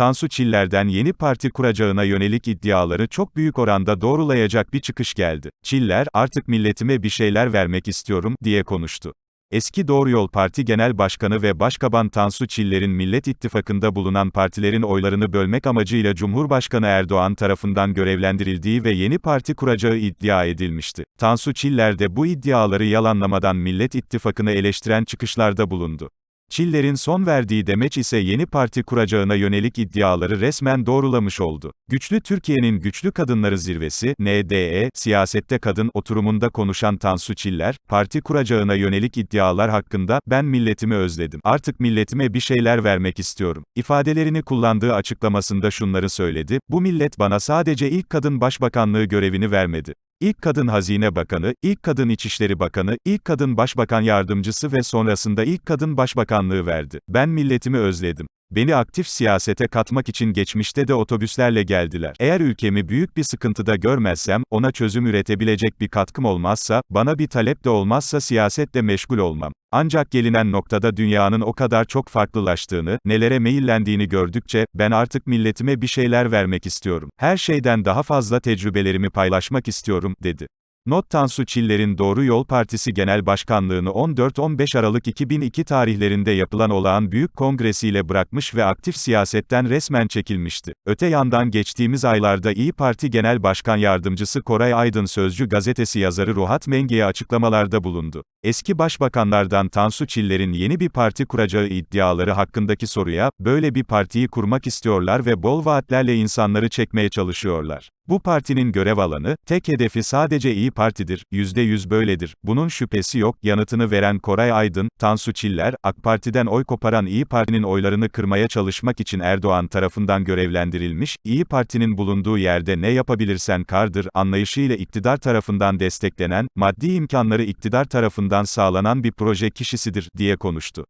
Tansu Çiller'den yeni parti kuracağına yönelik iddiaları çok büyük oranda doğrulayacak bir çıkış geldi. Çiller, artık milletime bir şeyler vermek istiyorum, diye konuştu. Eski Doğru Yol Parti Genel Başkanı ve Başkaban Tansu Çiller'in Millet İttifakı'nda bulunan partilerin oylarını bölmek amacıyla Cumhurbaşkanı Erdoğan tarafından görevlendirildiği ve yeni parti kuracağı iddia edilmişti. Tansu Çiller de bu iddiaları yalanlamadan Millet İttifakı'nı eleştiren çıkışlarda bulundu. Çiller'in son verdiği demeç ise yeni parti kuracağına yönelik iddiaları resmen doğrulamış oldu. Güçlü Türkiye'nin Güçlü Kadınları Zirvesi, NDE, siyasette kadın oturumunda konuşan Tansu Çiller, parti kuracağına yönelik iddialar hakkında, ben milletimi özledim. Artık milletime bir şeyler vermek istiyorum. İfadelerini kullandığı açıklamasında şunları söyledi, bu millet bana sadece ilk kadın başbakanlığı görevini vermedi. İlk kadın hazine bakanı, ilk kadın İçişleri Bakanı, ilk kadın başbakan yardımcısı ve sonrasında ilk kadın başbakanlığı verdi. Ben milletimi özledim. Beni aktif siyasete katmak için geçmişte de otobüslerle geldiler. Eğer ülkemi büyük bir sıkıntıda görmezsem, ona çözüm üretebilecek bir katkım olmazsa, bana bir talep de olmazsa siyasetle meşgul olmam. Ancak gelinen noktada dünyanın o kadar çok farklılaştığını, nelere meyillendiğini gördükçe, ben artık milletime bir şeyler vermek istiyorum. Her şeyden daha fazla tecrübelerimi paylaşmak istiyorum, dedi. Not Tansu Çiller'in Doğru Yol Partisi Genel Başkanlığını 14-15 Aralık 2002 tarihlerinde yapılan olağan büyük kongresiyle bırakmış ve aktif siyasetten resmen çekilmişti. Öte yandan geçtiğimiz aylarda İyi Parti Genel Başkan Yardımcısı Koray Aydın Sözcü gazetesi yazarı Ruhat Menge'ye açıklamalarda bulundu. Eski başbakanlardan Tansu Çiller'in yeni bir parti kuracağı iddiaları hakkındaki soruya, böyle bir partiyi kurmak istiyorlar ve bol vaatlerle insanları çekmeye çalışıyorlar. Bu partinin görev alanı, tek hedefi sadece İyi Parti'dir, %100 böyledir, bunun şüphesi yok, yanıtını veren Koray Aydın, Tansu Çiller, AK Parti'den oy koparan İyi Parti'nin oylarını kırmaya çalışmak için Erdoğan tarafından görevlendirilmiş, İyi Parti'nin bulunduğu yerde ne yapabilirsen kardır, anlayışıyla iktidar tarafından desteklenen, maddi imkanları iktidar tarafından sağlanan bir proje kişisidir, diye konuştu.